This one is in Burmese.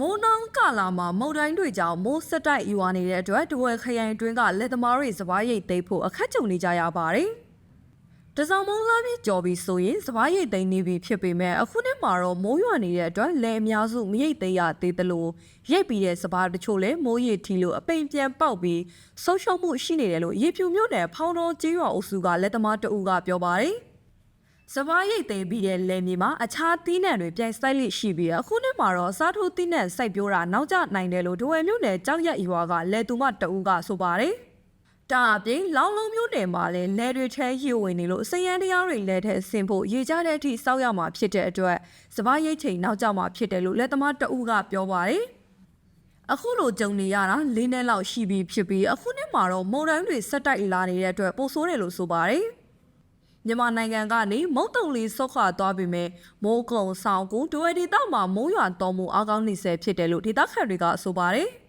မိုးနှောင်းကာလာမှာမုန်တိုင်းတွေကြောင့်မိုးဆက်တိုက်ရွာနေတဲ့အတွက်တဝယ်ခရိုင်အတွင်းကလက်သမားတွေစပားရိတ်သိမ်းဖို့အခက်ကြုံနေကြရပါတယ်။တစောင်းမုံလာပြီးကြော်ပြီးဆိုရင်စပားရိတ်သိမ်းနေပြီဖြစ်ပေမဲ့အခုနှစ်မှာတော့မိုးရွာနေတဲ့အတွက်လယ်အများစုမရိတ်သိမ်းရသေးသလိုရိတ်ပြီးတဲ့စပားတချို့လည်းမိုးရိတ်ထီလို့အပိန်ပြန်ပေါက်ပြီးဆုံးရှုံးမှုရှိနေတယ်လို့ရေဖြူမြို့နယ်ဖောင်းတော်ကျေးရွာအုပ်စုကလက်သမားတအူးကပြောပါတယ်။ စပားရိတ်သိမ်းပြီးတဲ့လယ်မြေမှာအခြားသီးနှံတွေပြိုင်ဆိုင်လိရှိပြီးအခုနှစ်မှာတော့စားထိုးသီးနှံစိုက်ပျိုးတာနောက်ကျနိုင်တယ်လို့ဒဝယ်မြို့နယ်ကြောက်ရက်ရွာကလယ်သူမတအူးကဆိုပါတယ်။ဒါအပြင်လောင်းလုံးမြို့နယ်မှာလည်းလယ်တွေထဲရေဝင်နေလို့စရန်တရားတွေလယ်ထဲဆင်ဖို့ရေကြတဲ့အထိစောက်ရမှာဖြစ်တဲ့အတွက်စပားရိတ်ချိန်နောက်ကျမှာဖြစ်တယ်လို့လက်သမားတအူးကပြောပါတယ်။အခုလိုကြုံနေရတာ၄နှစ်လောက်ရှိပြီဖြစ်ပြီးအခုနှစ်မှာတော့မုန်တိုင်းတွေဆက်တိုက်လာနေတဲ့အတွက်ပိုဆိုးတယ်လို့ဆိုပါတယ်။ မြန်မာနိုင်ငံကနေမုတ်တုံလီဆုတ်ခွာသွားပြီမဲ့မိုးကုံဆောင်ကူဒွေဒေသမှာမိုးရွာတော်မူအားကောင်းနေဆဲဖြစ်တယ်လို့ဒေသခံတွေကဆိုပါတယ်။